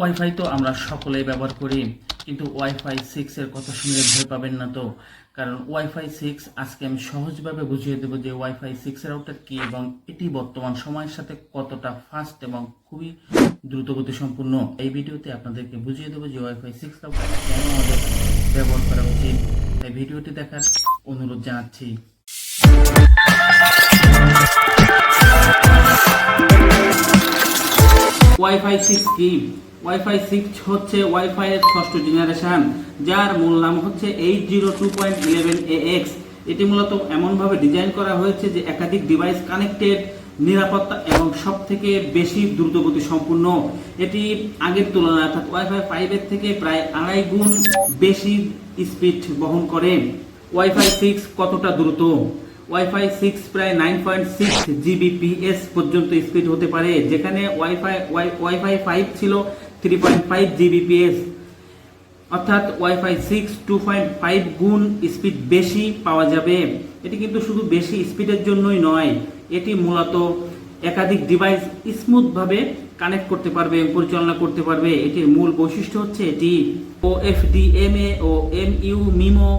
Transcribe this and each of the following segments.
Wifi তো আমরা সকলেই ব্যবহার করি, কিন্তু ওয়াইফাই সিক্স এর কথা শুনলে ভয় পাবেন না তো। কারণ ওয়াইফাই সিক্স আজকে আমি সহজভাবে বুঝিয়ে দেবো যে ওয়াইফাই সিক্স রাউটার কি এবং এটি বর্তমান সময়ের সাথে কতটা ফাস্ট এবং খুবই দ্রুতগতি সম্পূর্ণ। এই ভিডিওতে আপনাদেরকে বুঝিয়ে দেবো যে ওয়াইফাই সিক্স রাউটার কেন আমাদের ব্যবহার করা উচিত। তাই ভিডিওটি দেখার অনুরোধ জানাচ্ছি। ওয়াইফাই সিক্স কি? ওয়াইফাই সিক্স হচ্ছে ওয়াইফাই এর ষষ্ঠ জেনারেশন যার মূল নাম হচ্ছে eight zero two point eleven a x এটি মূলত এমনভাবে ডিজাইন করা হয়েছে যে একাধিক ডিভাইস কানেক্টেড নিরাপত্তা এবং সব থেকে বেশি দ্রুতগতি সম্পূর্ণ। এটি আগের তুলনায় অর্থাৎ ওয়াইফাই ফাইভের থেকে প্রায় আড়াই গুণ বেশি স্পিড বহন করে। ওয়াইফাই সিক্স কতটা দ্রুত? ওয়াইফাই সিক্স প্রায় নাইন পয়েন্ট সিক্স জিবিপিএস পর্যন্ত স্পিড হতে পারে, যেখানে ওয়াইফাই ওয়াইফাই ফাইভ ছিল থ্রি পয়েন্ট ফাইভ জিবিপিএস অর্থাৎ WiFi six two point five গুণ স্পিড বেশি পাওয়া যাবে। এটি কিন্তু শুধু বেশি স্পিডের জন্যই নয়, এটি মূলত একাধিক ডিভাইস স্মুথভাবে কানেক্ট করতে পারবে, পরিচালনা করতে পারবে। এটির মূল বৈশিষ্ট্য হচ্ছে এটি O F D M A O M U MIMO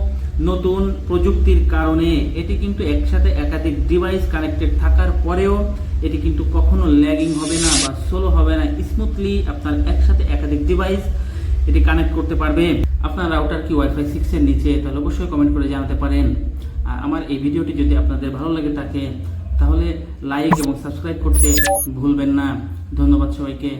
নতুন প্রযুক্তির কারণে এটি কিন্তু একসাথে একাধিক ডিভাইস কানেক্টেড থাকার পরেও এটি কিন্তু কখনো ল্যাগিং হবে না বা স্লো হবে না স্মুথলি আপনার একসাথে একাধিক ডিভাইস এটি কানেক্ট করতে পারবে। আপনার রাউটার কি ওয়াইফাই সিক্স এর নিচে? তাহলে অবশ্যই কমেন্ট করে জানাতে পারেন। আর আমার এই ভিডিওটি যদি আপনাদের ভালো লাগে থাকে, তাহলে লাইক এবং সাবস্ক্রাইব করতে ভুলবেন না। ধন্যবাদ সবাইকে।